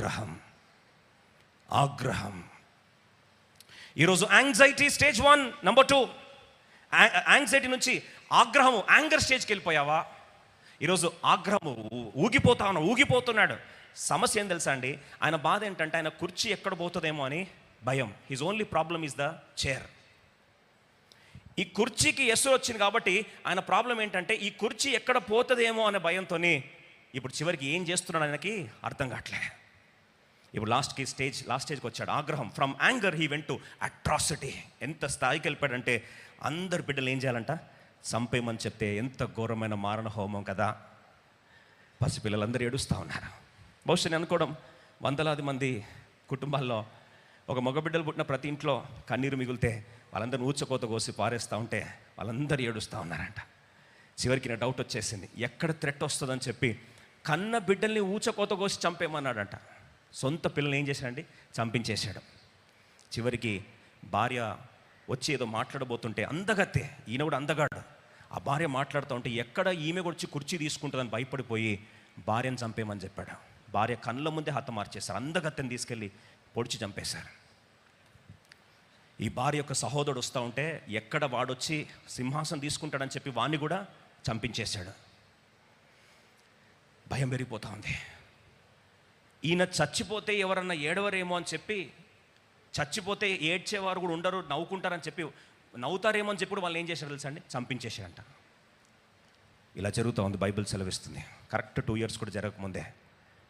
ఆగ్రహం. ఆగ్రహం. ఈరోజు anxiety stage one number two anxiety నుంచి ఆగ్రహం యాంగర్ స్టేజ్కి వెళ్ళిపోయావా? ఈరోజు ఆగ్రహము ఊ- ఊగిపోతా ఊగిపోతున్నాడు. సమస్య ఏం తెలుసా అండి? ఆయన బాధ ఏంటంటే ఆయన కుర్చీ ఎక్కడ పోతుందేమో అని భయం. His only problem is the chair ఈ కుర్చీకి ఎస్ వచ్చింది కాబట్టి ఆయన ప్రాబ్లం ఏంటంటే ఈ కుర్చీ ఎక్కడ పోతుందేమో అనే భయంతోని ఇప్పుడు చివరికి ఏం చేస్తున్నాడు ఆయనకి అర్థం కావట్లేదు ఇప్పుడు లాస్ట్కి స్టేజ్ లాస్ట్ స్టేజ్కి వచ్చాడు. ఆగ్రహం. From anger he went to atrocity ఎంత స్థాయికి వెళ్ళిపోయాడంటే అందరు బిడ్డలు ఏం చేయాలంట? చంపేయమని చెప్తే ఎంత ఘోరమైన మారణ హోమం కదా. పసిపిల్లలందరూ ఏడుస్తూ ఉన్నారు. బహుశా నేను అనుకోవడం వందలాది మంది కుటుంబాల్లో ఒక మగబిడ్డలు పుట్టిన ప్రతి ఇంట్లో కన్నీరు మిగిలితే వాళ్ళందరూ ఊచకోత కోసి పారేస్తూ ఉంటే వాళ్ళందరూ ఏడుస్తూ ఉన్నారంట. చివరికి నా డౌట్ వచ్చేసింది. ఎక్కడ థ్రెట్ వస్తుందని చెప్పి కన్న బిడ్డల్ని ఊచకోత కోసి చంపేమన్నాడంట సొంత పిల్లల్ని ఏం చేశాడండి? చంపించేశాడు. చివరికి భార్య వచ్చి ఏదో మాట్లాడబోతుంటే అందగత్తే. ఈయన కూడా అందగాడు. ఆ భార్య మాట్లాడుతూ ఉంటే ఎక్కడ ఈమె వచ్చి కుర్చీ తీసుకుంటుందని భయపడిపోయి భార్యను చంపేమని చెప్పాడు. భార్య కళ్ళ ముందే హతమార్చేశారు అందగత్తెని తీసుకెళ్ళి పొడిచి చంపేశారు. ఈ భార్య యొక్క సహోదరుడు వస్తూ ఉంటే ఎక్కడ వాడొచ్చి సింహాసనం తీసుకుంటాడని చెప్పి వాణ్ణి కూడా చంపించేశాడు. భయం పెరిగిపోతూ ఉంది. ఈయన చచ్చిపోతే ఎవరన్నా ఏడవరేమో అని చెప్పి చచ్చిపోతే ఏడ్చేవారు కూడా ఉండరు నవ్వుకుంటారని చెప్పి నవ్వుతారేమో అని చెప్పి కూడా వాళ్ళు ఏం చేశారు తెలుసండి చంపించేశారంట. ఇలా జరుగుతూ ఉంది బైబిల్ సెలవిస్తుంది. కరెక్ట్ టూ ఇయర్స్ కూడా జరగకముందే.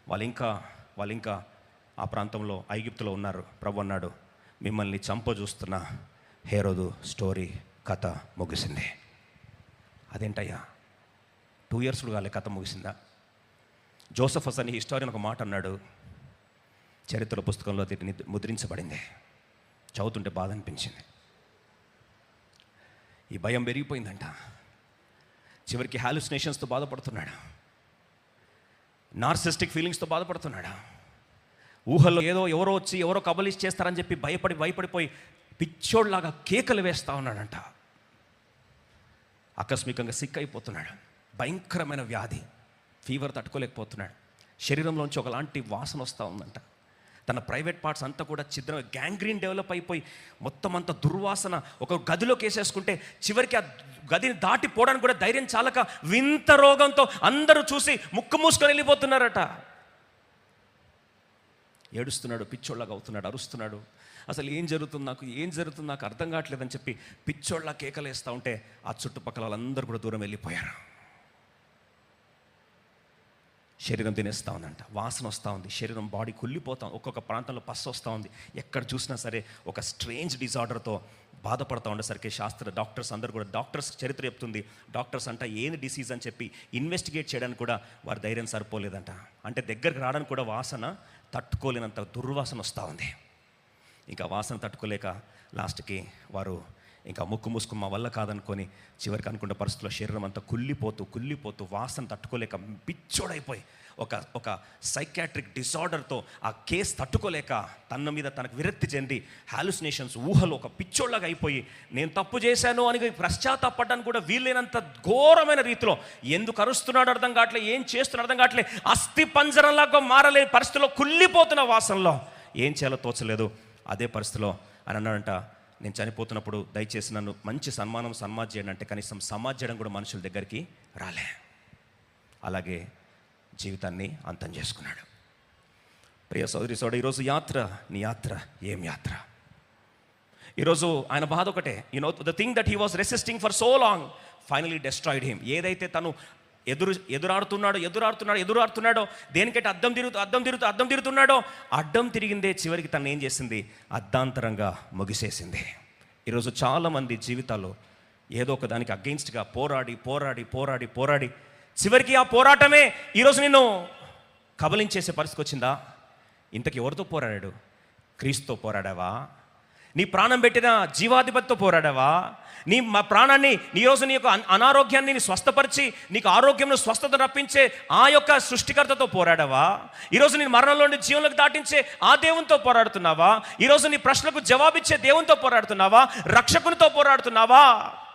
వాళ్ళు ఇంకా వాళ్ళు ఇంకా ఆ ప్రాంతంలో ఐగిప్తులో ఉన్నారు. ప్రభు అన్నాడు మిమ్మల్ని చంప చూస్తున్న హేరోదు స్టోరీ కథ ముగిసింది. అదేంటయ్యా? టూ ఇయర్స్ కూడా కాలే కథ ముగిసిందా? జోసఫస్ అని హిస్టారియన్ ఒక మాట అన్నాడు. చరిత్ర పుస్తకంలో అది ముద్రించబడింది. చదువుతుంటే బాధ అనిపించింది. ఈ భయం పెరిగిపోయిందంట. చివరికి హాలుసినేషన్స్తో బాధపడుతున్నాడు. నార్సిస్టిక్ ఫీలింగ్స్తో బాధపడుతున్నాడు. ఊహల్లో ఏదో ఎవరో వచ్చి ఎవరో కబలిష్ చేస్తారని చెప్పి భయపడి భయపడిపోయి పిచ్చోడ్లాగా కేకలు వేస్తా ఉన్నాడంట. ఆకస్మికంగా సిక్ అయిపోతున్నాడు భయంకరమైన వ్యాధి. ఫీవర్ తట్టుకోలేకపోతున్నాడు. శరీరంలోంచి ఒకలాంటి వాసన వస్తూ ఉందంట. తన ప్రైవేట్ పార్ట్స్ అంతా కూడా ఛిద్రం గ్యాంగ్రీన్ డెవలప్ అయిపోయి మొత్తం అంత దుర్వాసన ఒక గదిలోకి వేసేసుకుంటే చివరికి ఆ గదిని దాటిపోవడానికి కూడా ధైర్యం చాలక వింత రోగంతో అందరూ చూసి ముక్కు మూసుకొని వెళ్ళిపోతున్నారట. ఏడుస్తున్నాడు పిచ్చోళ్ళగా అవుతున్నాడు అరుస్తున్నాడు. అసలు ఏం జరుగుతుంది నాకు ఏం జరుగుతుంది నాకు అర్థం కావట్లేదని చెప్పి పిచ్చోళ్ళ కేకలేస్తూ ఉంటే ఆ చుట్టుపక్కల వాళ్ళందరూ కూడా దూరం వెళ్ళిపోయారు. శరీరం తినేస్తూ ఉందంట. వాసన వస్తూ ఉంది. శరీరం బాడీ కుళ్ళిపోతాం ఒక్కొక్క ప్రాంతంలో పస్సు వస్తూ ఉంది. ఎక్కడ చూసినా సరే ఒక స్ట్రేంజ్ డిజార్డర్తో బాధపడతా ఉండేసరికి శాస్త్ర డాక్టర్స్ అందరూ కూడా డాక్టర్స్ చరిత్ర చెప్తుంది. డాక్టర్స్ అంట ఏంది డిసీజ్ అని చెప్పి ఇన్వెస్టిగేట్ చేయడానికి కూడా వారి ధైర్యం సరిపోలేదంట. అంటే దగ్గరికి రావడానికి కూడా వాసన తట్టుకోలేనంత దుర్వాసన వస్తూ ఉంది. ఇంకా వాసన తట్టుకోలేక లాస్ట్కి వారు ఇంకా ముక్కు మూసుకు మా వల్ల కాదనుకొని చివరికి అనుకున్న పరిస్థితుల్లో శరీరం అంతా కుళ్ళిపోతూ కుళ్ళిపోతూ వాసన తట్టుకోలేక పిచ్చోడైపోయి ఒక ఒక సైకాట్రిక్ డిసార్డర్తో ఆ కేసు తట్టుకోలేక తన మీద తనకు విరక్తి చెంది హాలుసినేషన్స్ ఊహలు ఒక పిచ్చోళ్ళగా అయిపోయి నేను తప్పు చేశాను అని పశ్చాత్తాపడ్డానికి కూడా వీలైనంత ఘోరమైన రీతిలో. ఎందుకు అరుస్తున్నాడు అర్థం కావట్లే ఏం చేస్తున్నాడు అర్థం కావట్లే అస్థి పంజరంలాగా మారలేని పరిస్థితిలో కుళ్ళిపోతున్న వాసనలో. ఏం చేయాలో తోచలేదు. అదే పరిస్థితిలో అని అన్నాడంట నేను చనిపోతున్నప్పుడు దయచేసి నన్ను మంచి సన్మానం సన్మాజ్ చేయండి అంటే కనీసం సమాజ్ చేయడం కూడా మనుషుల దగ్గరికి రాలే. అలాగే జీవితాన్ని అంతం చేసుకున్నాడు. ప్రియ సోదరి సోడ ఈరోజు యాత్ర నీ యాత్ర ఏం యాత్ర? ఈరోజు ఆయన బాధ ఒకటే you know the thing that he was resisting for so long finally destroyed him ఏదైతే తను ఎదురు ఎదురాడుతున్నాడో ఎదురాడుతున్నాడో ఎదురాడుతున్నాడో దేనికంటే అద్దం తిరుగుతూ అద్దం తిరుగుతూ అద్దం తిరుగుతున్నాడో అడ్డం తిరిగిందే చివరికి తను ఏం చేసింది? అర్ధాంతరంగా ముగిసేసింది. ఈరోజు చాలామంది జీవితాల్లో ఏదో ఒక దానికి అగెయిన్స్ట్గా పోరాడి పోరాడి పోరాడి పోరాడి చివరికి ఆ పోరాటమే ఈరోజు నిన్ను కబలించేసే పరిస్థితి వచ్చిందా? ఇంతకు ఎవరితో పోరాడాడు? క్రీస్తుతో పోరాడావా? నీ ప్రాణం పెట్టిన జీవాధిపతితో పోరాడావా? నీ మా ప్రాణాన్ని నీ రోజు నీ యొక్క అన్- అనారోగ్యాన్ని నీ స్వస్థపరిచి నీకు ఆరోగ్యం స్వస్థత రప్పించే ఆ యొక్క సృష్టికర్తతో పోరాడావా? ఈరోజు నీ మరణంలో నుండి జీవనకు దాటించే ఆ దేవునితో పోరాడుతున్నావా? ఈరోజు నీ ప్రశ్నలకు జవాబిచ్చే దేవునితో పోరాడుతున్నావా? రక్షకునితో పోరాడుతున్నావా?